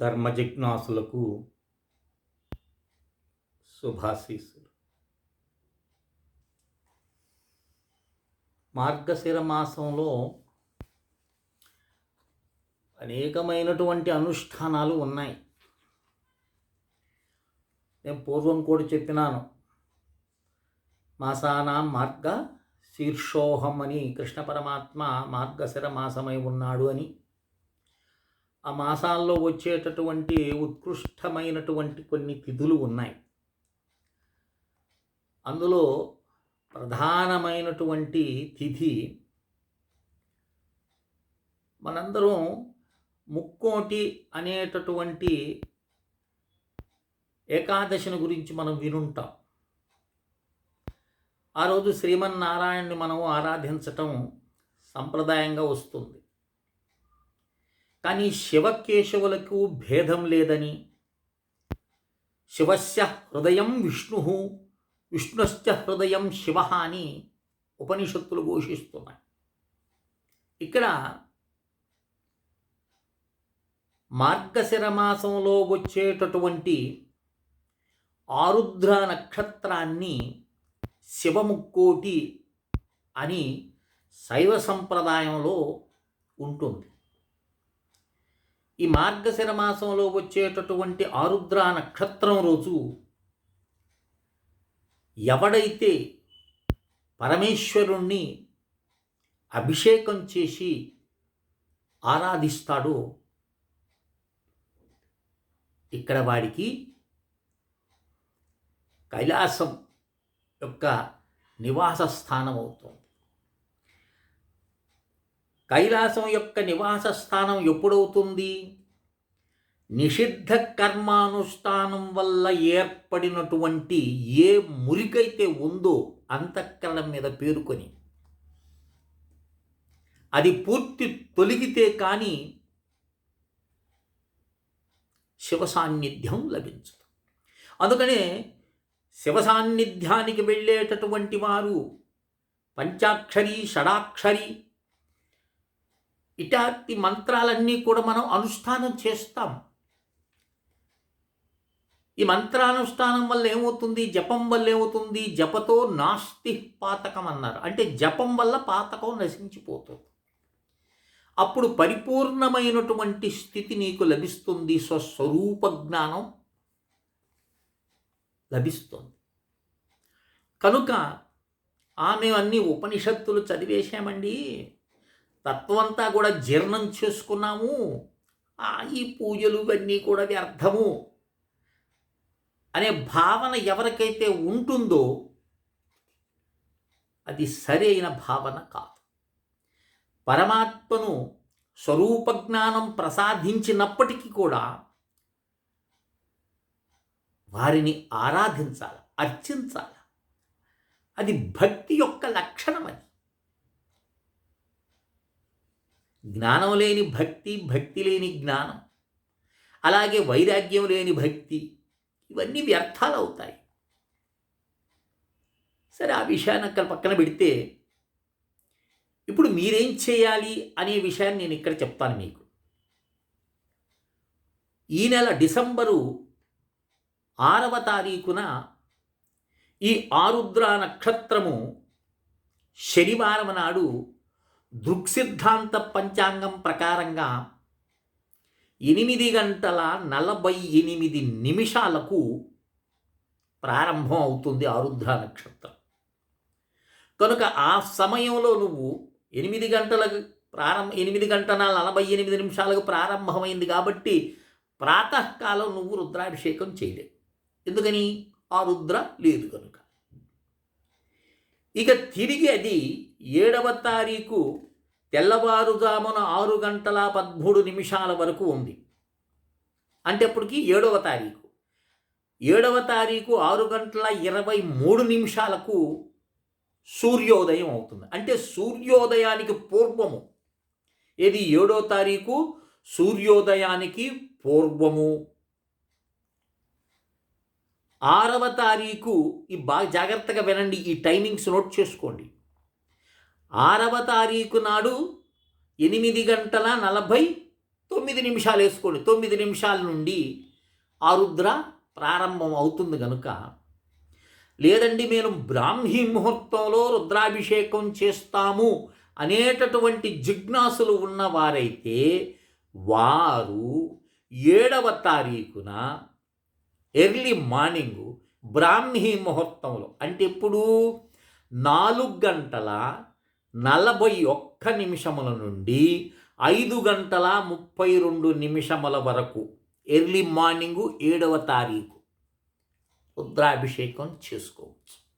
ధర్మ జిజ్ఞాసులకు శుభాశీస్సులు. మార్గశిర మాసంలో అనేకమైనటువంటి అనుష్ఠానాలు ఉన్నాయి. నేను పూర్వం కూడా చెప్పినాను. మాసానాం మార్గ శీర్షోహం అని కృష్ణ పరమాత్మ మార్గశిర మాసమై ఉన్నాడు అని. ఆ మాసాల్లో వచ్చేటటువంటి ఉత్కృష్టమైనటువంటి కొన్ని తిథులు ఉన్నాయి. అందులో ప్రధానమైనటువంటి తిథి మనందరం ముక్కోటి అనేటటువంటి ఏకాదశిని గురించి మనం వినుంటాం. ఆ రోజు శ్రీమన్నారాయణ్ణి మనం ఆరాధించటం సంప్రదాయంగా వస్తుంది. కానీ శివకేశవులకు భేదం లేదని. శివస్య హృదయం విష్ణు విష్ణుశ్చ హృదయం శివ అని ఉపనిషత్తులు ఘోషిస్తున్నాయి. ఇక్కడ మార్గశిర మాసంలో వచ్చేటటువంటి ఆరుద్ర నక్షత్రాన్ని శివముక్కోటి అని శైవ సంప్రదాయంలో ఉంటుంది. ఈ మార్గశిర మాసంలో వచ్చేటటువంటి ఆరుద్ర నక్షత్రం రోజు ఎవడైతే పరమేశ్వరుణ్ణి అభిషేకం చేసి ఆరాధిస్తాడో ఇక్కడ వాడికి కైలాసం యొక్క నివాస స్థానం అవుతుంది. కైలాసం యొక్క నివాస స్థానం ఎప్పుడవుతుంది? నిషిద్ధ కర్మానుష్ఠానం వల్ల ఏర్పడినటువంటి ఏ మురికైతే ఉందో అంతఃకరణం మీద పేరుకొని అది పూర్తి తొలగితే కానీ శివ సాన్నిధ్యం లభించదు. అందుకనే శివ సాన్నిధ్యానికి వెళ్ళేటటువంటి వారు పంచాక్షరి షడాక్షరి ఇటాటి మంత్రాలన్నీ కూడా మనం అనుష్ఠానం చేస్తాం. ఈ మంత్రానుష్ఠానం వల్ల ఏమవుతుంది? జపం వల్ల ఏమవుతుంది? జపతో నాస్తి పాతకం అన్నారు. అంటే జపం వల్ల పాతకం నశించిపోతుంది. అప్పుడు పరిపూర్ణమైనటువంటి స్థితి నీకు లభిస్తుంది. స్వస్వరూప జ్ఞానం లభిస్తుంది. కనుక ఆమె అన్ని ఉపనిషత్తులు చదివేశామండి. తత్వంతా కూడా జీర్ణం చేసుకున్నాము. ఈ పూజలు ఇవన్నీ కూడా వ్యర్థము. అనే భావన ఎవరికైతే ఉంటుందో అది సరైన భావన కాదు. పరమాత్మను స్వరూపజ్ఞానం ప్రసాదించినప్పటికీ కూడా వారిని ఆరాధించాలి అర్చించాలి. అది భక్తి యొక్క లక్షణం అది. జ్ఞానం లేని భక్తి భక్తి లేని జ్ఞానం. అలాగే వైరాగ్యం లేని భక్తి ఇవన్నీ వ్యర్థాలు అవుతాయి. సరే ఆ విషయాన్ని అక్కడ పక్కన పెడితే ఇప్పుడు మీరేం చేయాలి అనే విషయాన్ని నేను ఇక్కడ చెప్తాను మీకు. ఈ నెల డిసెంబరు ఆరవ తారీఖున ఈ ఆరుద్ర నక్షత్రము శనివారం నాడు దృక్సిద్ధాంత పంచాంగం ప్రకారంగా ఎనిమిది గంటల నలభై ఎనిమిది నిమిషాలకు ప్రారంభం అవుతుంది ఆరుద్ర నక్షత్రం. కనుక ఆ సమయంలో నువ్వు ఎనిమిది గంటలకు ప్రారంభ ఎనిమిది గంటల నలభై ఎనిమిది నిమిషాలకు ప్రారంభమైంది కాబట్టి ప్రాతకాలం నువ్వు రుద్రాభిషేకం చేయలేవు. ఎందుకని? ఆ రుద్ర లేదు కనుక. ఇక తిరిగి అది ఏడవ తారీఖు తెల్లవారుజామున ఆరు గంటల పదమూడు నిమిషాల వరకు ఉంది. అంటే అప్పటికి ఏడవ తారీఖు. ఏడవ తారీఖు ఆరు గంటల ఇరవై మూడు నిమిషాలకు సూర్యోదయం అవుతుంది. అంటే సూర్యోదయానికి పూర్వము. ఏది ఏడో తారీఖు? సూర్యోదయానికి పూర్వము. ఆరవ తారీఖు ఈ బాగా జాగ్రత్తగా వినండి ఈ టైమింగ్స్ నోట్ చేసుకోండి. ఆరవ తారీఖు నాడు ఎనిమిది గంటల నలభై తొమ్మిది నిమిషాలు వేసుకోండి. తొమ్మిది నిమిషాల నుండి ఆ రుద్ర ప్రారంభం అవుతుంది కనుక లేదండి మేము బ్రాహ్మీ ముహూర్తంలో రుద్రాభిషేకం చేస్తాము అనేటటువంటి జిజ్ఞాసులు ఉన్నవారైతే వారు ఏడవ తారీఖున ఎర్లీ మార్నింగ్ బ్రాహ్మీ ముహూర్తంలో అంటే ఇప్పుడు నాలుగు గంటల నలభై ఒక్క నిమిషముల నుండి ఐదు గంటల ముప్పై రెండు నిమిషముల వరకు ఎర్లీ మార్నింగు ఏడవ తారీఖు. రుద్రాభిషేకం చేసుకోవచ్చు.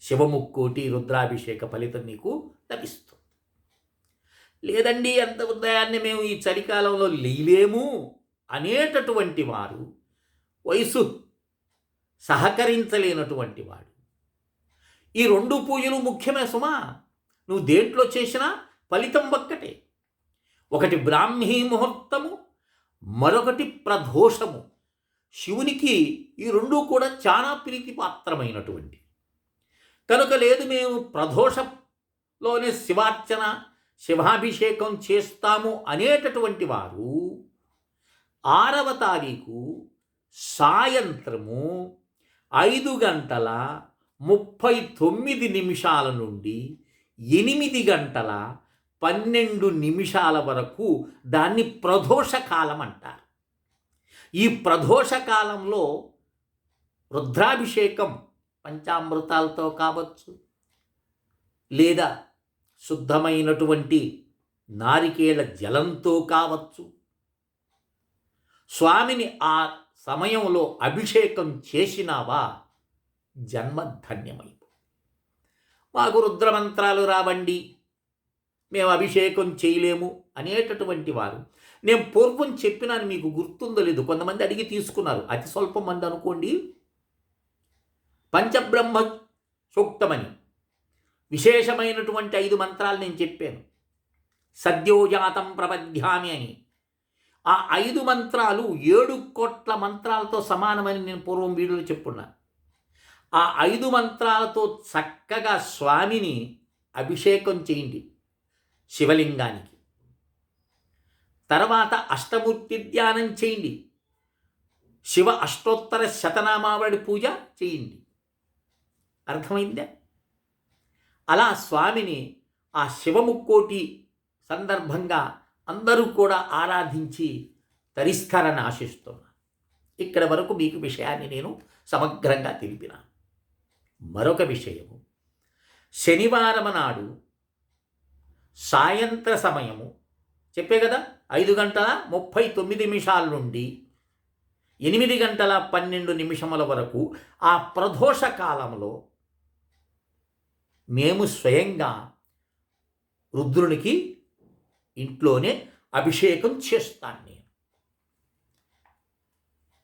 శివముక్కోటి రుద్రాభిషేక ఫలితం నీకు లభిస్తుంది. లేదండి అంత ఉదయాన్నే మేము ఈ చలికాలంలో లేలేము అనేటటువంటి వారు వయసు సహకరించలేనటువంటి వాడు. ఈ రెండు పూజలు ముఖ్యమే సుమా. నువ్వు దేంట్లో చేసినా ఫలితం ఒక్కటే. ఒకటి బ్రాహ్మీ ముహూర్తము మరొకటి ప్రదోషము శివునికి ఈ రెండూ కూడా చాలా ప్రీతిపాత్రమైనటువంటి కనుక లేదు మేము ప్రదోషంలోనే శివార్చన శివాభిషేకం చేస్తాము అనేటటువంటి వారు ఆరవ తారీఖు సాయంత్రము ఐదు గంటల ముప్పై తొమ్మిది నిమిషాల నుండి ఎనిమిది గంటల పన్నెండు నిమిషాల వరకు దాన్ని ప్రదోషకాలం అంటారు. ఈ ప్రదోషకాలంలో రుద్రాభిషేకం పంచామృతాలతో కావచ్చు లేదా శుద్ధమైనటువంటి నారికేళ జలంతో కావచ్చు. స్వామిని ఆ సమయంలో అభిషేకం చేసినావా? జన్మ మాకు రుద్రమంత్రాలు రావండి. మేము అభిషేకం చేయలేము అనేటటువంటి వారు. నేను పూర్వం చెప్పినాను మీకు గుర్తుందో లేదు కొంతమంది అడిగి తీసుకున్నారు. అతి స్వల్పం మంది అనుకోండి. పంచబ్రహ్మ సూక్తమని. విశేషమైనటువంటి ఐదు మంత్రాలు నేను చెప్పాను. సద్యోజాతం ప్రపద్యామి అని. ఆ ఐదు మంత్రాలు ఏడు కోట్ల మంత్రాలతో సమానమని నేను పూర్వం వీడియోలో చెప్పున్నాను ఆ ఐదు మంత్రాలతో చక్కగా స్వామిని అభిషేకం చేయండి శివలింగానికి. తర్వాత అష్టమూర్తి ధ్యానం చేయండి. శివ అష్టోత్తర శతనామావళి పూజ చేయండి. అర్థమైందా? అలా స్వామిని ఆ శివముక్కోటి సందర్భంగా అందరూ కూడా ఆరాధించి తరిస్తారని ఆశిస్తున్నాను ఇక్కడ వరకు మీకు విషయాన్ని నేను సమగ్రంగా తెలిపినాను మరొక విషయము. శనివారం నాడు సాయంత్ర సమయము. చెప్పే కదా ఐదు గంటల ముప్పై తొమ్మిది నిమిషాల నుండి ఎనిమిది గంటల పన్నెండు నిమిషముల వరకు ఆ ప్రదోష కాలంలో మేము స్వయంగా రుద్రునికి ఇంట్లోనే అభిషేకం చేస్తాను నేను.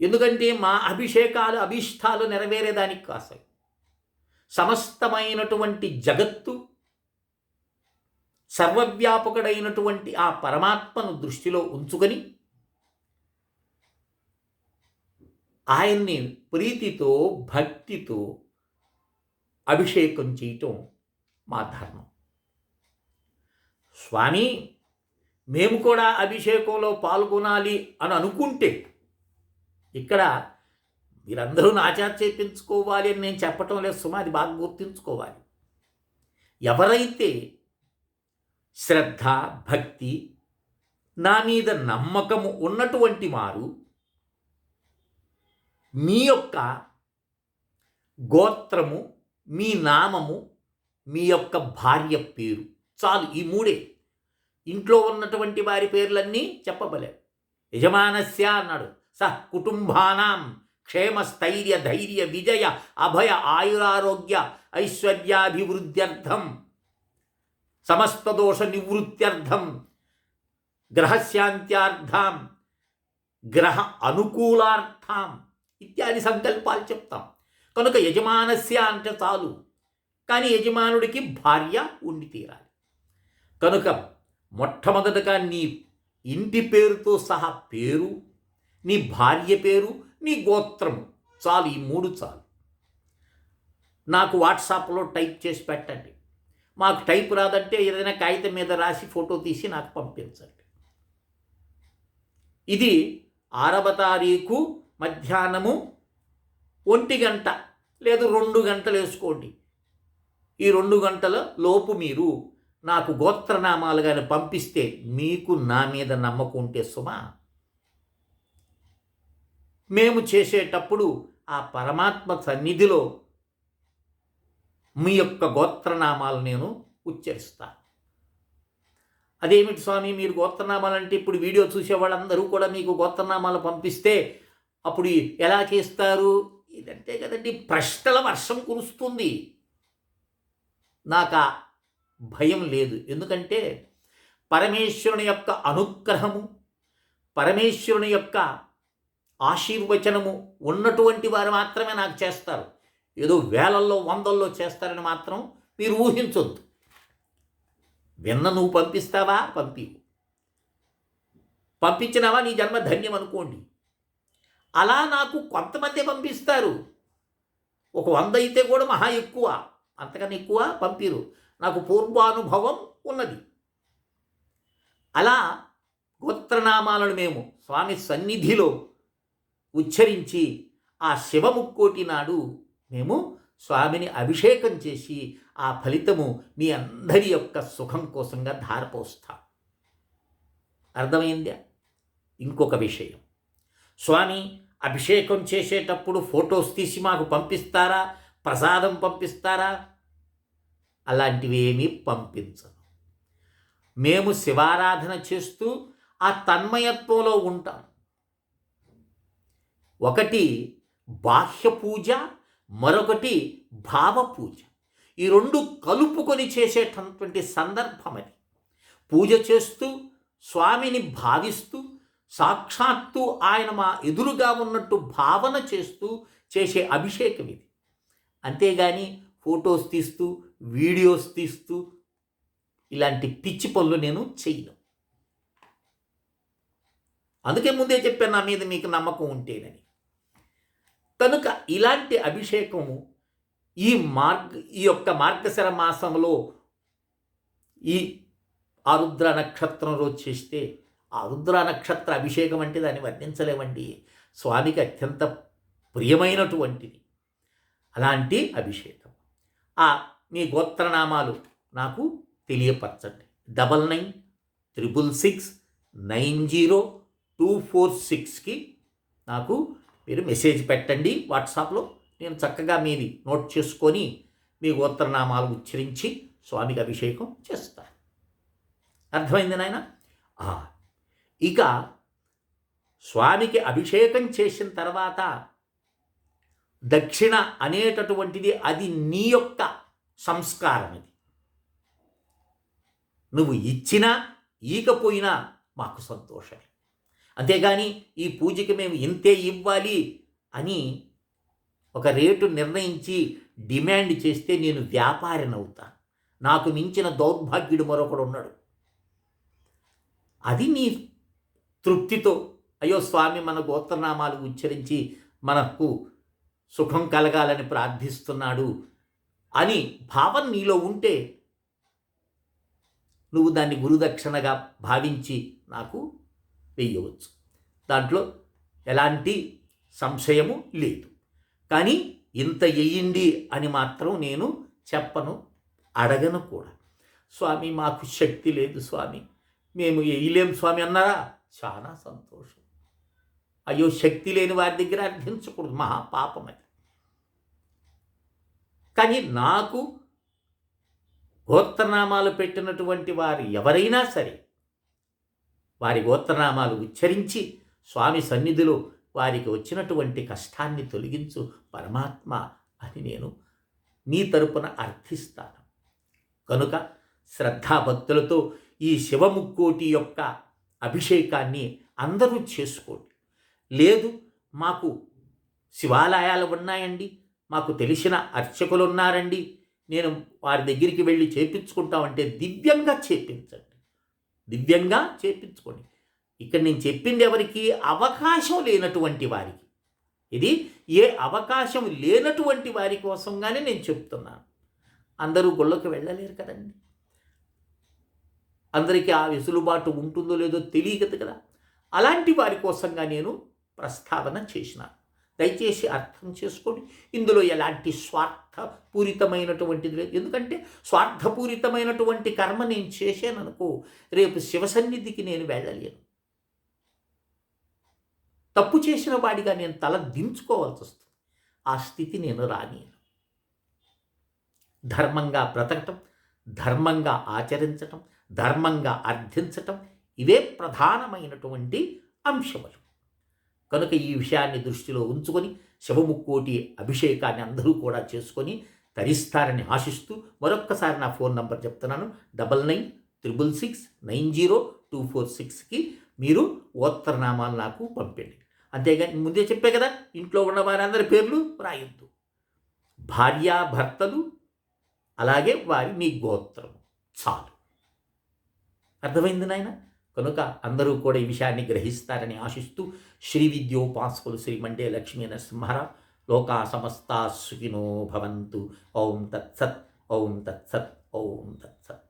ఎందుకంటే మా అభిషేకాలు అభిష్టాలు నెరవేరేదానికి కాసాయి. సమస్తమైనటువంటి జగత్తు సర్వవ్యాపకుడైనటువంటి ఆ పరమాత్మను దృష్టిలో ఉంచుకొని ఆయన్ని ప్రీతితో భక్తితో అభిషేకం చేయటం మా ధర్మం. స్వామి మేము కూడా అభిషేకంలో పాల్గొనాలి అని అనుకుంటే ఇక్కడ మీరందరూ నాచార్ చేపించుకోవాలి అని నేను చెప్పటం లేదు సుమా అది బాగా గుర్తుంచుకోవాలి. ఎవరైతే శ్రద్ధ భక్తి నా మీద నమ్మకము ఉన్నటువంటి వారు మీ యొక్క గోత్రము మీ నామము మీ యొక్క భార్య పేరు చాలు ఈ మూడే. ఇంట్లో ఉన్నటువంటి వారి పేర్లన్నీ చెప్పబలే యజమానస్య అన్నాడు. సహ కుటుంబానాం క్షేమ స్థైర్య ధైర్య విజయ అభయ ఆయురారోగ్య ఐశ్వర్యాభివృద్ధ్యర్థం. సమస్త దోష నివృత్త్యర్థం. గ్రహశాంత్యార్థం. గ్రహ అనుకూలార్థం. ఇత్యాది సంకల్పాలు చెప్తాం. కనుక యజమానస్య అంటే చాలు. కానీ యజమానుడికి భార్య ఉండి తీరాలి. కనుక మొట్టమొదటగా నీ ఇంటి పేరుతో సహా పేరు నీ భార్య పేరు నీ గోత్రము చాలు ఈ మూడు చాలు. నాకు వాట్సాప్లో టైప్ చేసి పెట్టండి. మాకు టైప్ రాదంటే ఏదైనా కాగితం మీద రాసి ఫోటో తీసి నాకు పంపించండి. ఇది ఆరవ తారీఖు మధ్యాహ్నము ఒంటి గంట లేదు రెండు గంటలు వేసుకోండి. ఈ రెండు గంటల లోపు మీరు నాకు గోత్రనామాలు కానీ పంపిస్తే మీకు నా మీద నమ్మకం ఉంటే సుమా. మేము చేసేటప్పుడు ఆ పరమాత్మ సన్నిధిలో మీ యొక్క గోత్రనామాలు నేను ఉచ్చరిస్తాను అదేమిటి స్వామి మీరు గోత్రనామాలు అంటే ఇప్పుడు వీడియో చూసే వాళ్ళందరూ కూడా మీకు గోత్రనామాలు పంపిస్తే అప్పుడు ఎలా చేస్తారు? ఇదంటే కదండి ప్రశ్నల వర్షం కురుస్తుంది. నాకు ఆ భయం లేదు. ఎందుకంటే పరమేశ్వరుని యొక్క అనుగ్రహము పరమేశ్వరుని యొక్క ఆశీర్వచనము ఉన్నటువంటి వారు మాత్రమే నాకు చేస్తారు. ఏదో వేలల్లో వందల్లో చేస్తారని మాత్రం మీరు ఊహించొద్దు. విన్న నువ్వు పంపిస్తావా? పంపి పంపించినావా? నీ జన్మ ధన్యం అనుకోండి. అలా నాకు కొంతమంది పంపిస్తారు. ఒక వంద అయితే కూడా మహా ఎక్కువ. అంతకన్నా ఎక్కువ పంపిరు. నాకు పూర్వానుభవం ఉన్నది. అలా గోత్రనామాలను మేము స్వామి సన్నిధిలో ఉచ్చరించి ఆ శివముక్కోటి నాడు మేము స్వామిని అభిషేకం చేసి ఆ ఫలితము మీ అందరి యొక్క సుఖం కోసంగా ధారపోస్తాం. అర్థమైందా? ఇంకొక విషయం. స్వామి అభిషేకం చేసేటప్పుడు ఫొటోస్ తీసి మాకు పంపిస్తారా? ప్రసాదం పంపిస్తారా? అలాంటివి ఏమీ పంపించను. మేము శివారాధన చేస్తూ ఆ తన్మయత్వంలో ఉంటాం. ఒకటి బాహ్య పూజ మరొకటి భావ పూజ ఈ రెండు కలుపుకొని చేసేటటువంటి సందర్భం అది. పూజ చేస్తూ స్వామిని భావిస్తూ సాక్షాత్తు ఆయన మా ఎదురుగా ఉన్నట్టు భావన చేస్తూ చేసే అభిషేకం ఇది. అంతేగాని ఫొటోస్ తీస్తూ వీడియోస్ తీస్తూ ఇలాంటి పిచ్చి పనులు నేను చేయను అందుకే ముందే చెప్పాను నా మీద మీకు నమ్మకం ఉంటేనని. కనుక ఇలాంటి అభిషేకము ఈ మార్గ ఈ యొక్క మార్గశర మాసంలో ఈ ఆరుద్ర నక్షత్రం రోజు చేస్తే ఆరుద్ర నక్షత్ర అభిషేకం అంటే దాన్ని వర్ణించలేమండి. స్వామికి అత్యంత ప్రియమైనటువంటిది. అలాంటి అభిషేకం. ఆ మీ గోత్రనామాలు నాకు తెలియపరచండి. Double nine triple six nine zero two four సిక్స్కి నాకు మీరు మెసేజ్ పెట్టండి వాట్సాప్లో. నేను చక్కగా మీది నోట్ చేసుకొని మీ గోత్రనామాలు ఉచ్చరించి స్వామికి అభిషేకం చేస్తాను అర్థమైంది నాయన? ఇక స్వామికి అభిషేకం చేసిన తర్వాత దక్షిణ అనేటటువంటిది అది నీ యొక్క సంస్కారం ఇది నువ్వు ఇచ్చినా ఈకపోయినా మాకు సంతోషమే. అంతేగాని ఈ పూజకి మేము ఇంతే ఇవ్వాలి అని ఒక రేటు నిర్ణయించి డిమాండ్ చేస్తే నేను వ్యాపారిని నాకు మించిన దౌర్భాగ్యుడు మరొకడు ఉన్నాడు. అది నీ తృప్తితో అయ్యో స్వామి మన గోత్రనామాలు ఉచ్చరించి మనకు సుఖం కలగాలని ప్రార్థిస్తున్నాడు అని భావం నీలో ఉంటే నువ్వు దాన్ని గురుదక్షిణగా భావించి నాకు వేయవచ్చు దాంట్లో ఎలాంటి సంశయము లేదు. కానీ ఇంత వేయండి అని మాత్రం నేను చెప్పను అడగను కూడా. స్వామి మాకు శక్తి లేదు స్వామి. మేము వేయలేం స్వామి అన్నారా? చాలా సంతోషం. అయ్యో శక్తి లేని వారి దగ్గర అర్థించకూడదు మహాపాపం అది. కానీ నాకు గోత్రనామాలు పెట్టినటువంటి వారు ఎవరైనా సరే వారి గోత్రనామాలు ఉచ్చరించి స్వామి సన్నిధిలో వారికి వచ్చినటువంటి కష్టాన్ని తొలగించు పరమాత్మ అని నేను మీ తరపున అర్థిస్తాను. కనుక శ్రద్ధాభక్తులతో ఈ శివముక్కోటి యొక్క అభిషేకాన్ని అందరూ చేసుకోండి. లేదు మాకు శివాలయాలు ఉన్నాయండి మాకు తెలిసిన అర్చకులు ఉన్నారండి నేను వారి దగ్గరికి వెళ్ళి చేపించుకుంటామంటే దివ్యంగా చేపించండి. దివ్యంగా చేపించుకోండి ఇక్కడ నేను చెప్పింది ఎవరికి? అవకాశం లేనటువంటి వారికి. ఇది ఏ అవకాశం లేనటువంటి వారి కోసంగానే నేను చెప్తున్నాను. అందరూ గుళ్ళకి వెళ్ళలేరు కదండి. అందరికీ ఆ వెసులుబాటు ఉంటుందో లేదో తెలియదు కదా. అలాంటి వారి కోసంగా నేను ప్రస్తావన చేసిన. దయచేసి అర్థం చేసుకోండి. ఇందులో ఎలాంటి స్వార్థపూరితమైనటువంటిది లేదు. ఎందుకంటే స్వార్థపూరితమైనటువంటి కర్మ నేను చేశాననుకో రేపు శివసన్నిధికి నేను వెళ్ళలేను. తప్పు చేసిన వాడిగా నేను తల దించుకోవాల్సి వస్తుంది. ఆ స్థితి నేను రానియను. ధర్మంగా బ్రతకటం ధర్మంగా ఆచరించటం ధర్మంగా అర్థించటం ఇవే ప్రధానమైనటువంటి అంశములు. కనుక ఈ విషయాన్ని దృష్టిలో ఉంచుకొని శివముక్కోటి అభిషేకాన్ని అందరూ కూడా చేసుకొని తరిస్తారని ఆశిస్తూ మరొక్కసారి నా ఫోన్ నంబర్ చెప్తున్నాను. Double nine triple six nine zero two four సిక్స్కి మీరు ఉత్తరనామాలు నాకు పంపండి. అంతేగాని ముందే చెప్పే కదా ఇంట్లో ఉన్న వారందరి పేర్లు రాయొద్దు. భార్యాభర్తలు అలాగే వారి మీ గోత్రం. చాలు. అర్థమైంది నాయన? కనుక అందరూ కూడా ఈ విషయాన్ని గ్రహిస్తారని ఆశిస్తూ శ్రీ విద్యోపాసకులు శ్రీ మండే లక్ష్మీ నరసింహారావు లోకా సమస్తా సుఖినో భవంతు. ఓం తత్సత్ ఓం తత్సత్ ఓం తత్సత్.